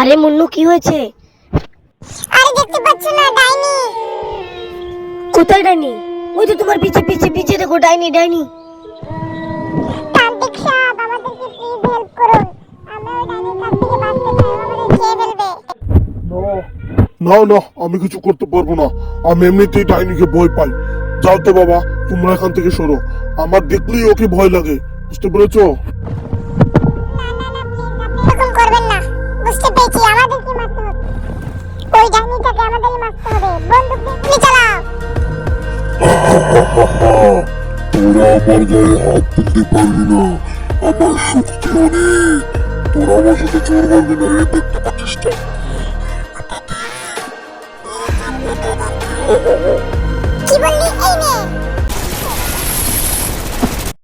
আরে মুন্নু কি হয়েছে? আরে দেখতে পাচ্ছ না ডাইনি। কোথায় ডাইনি? ওই তো তোমার পিছে পিছে পিছে দেখো ডাইনি ডাইনি। তান্ত্রিক সাহেব আমাদেরকে প্লিজ হেল্প করুন। আমরা ওই ডাইনির কাছ থেকে বাঁচতে চাই আমাদের খেয়ে ফেলবে। না না আমি কিছু করতে পারব না। আমি এমনিতেই ডাইনিকে ভয় পাই। যাও তো বাবা তোমরা এখান থেকে সরো। আমার দেখলেই ওকে ভয় লাগে। বুঝতে পেরেছ? ওই ডাইনিটাকে আমাদেরই মারতে হবে। বন্দুক দিয়ে গুলি চালাও। তোরা আমার গায়ে হাত তুলতে পারবি না। আমার শক্তি অনেক তোরা আমার সাথে জোর করবি না, এই দেখতে পাচ্ছিস বললি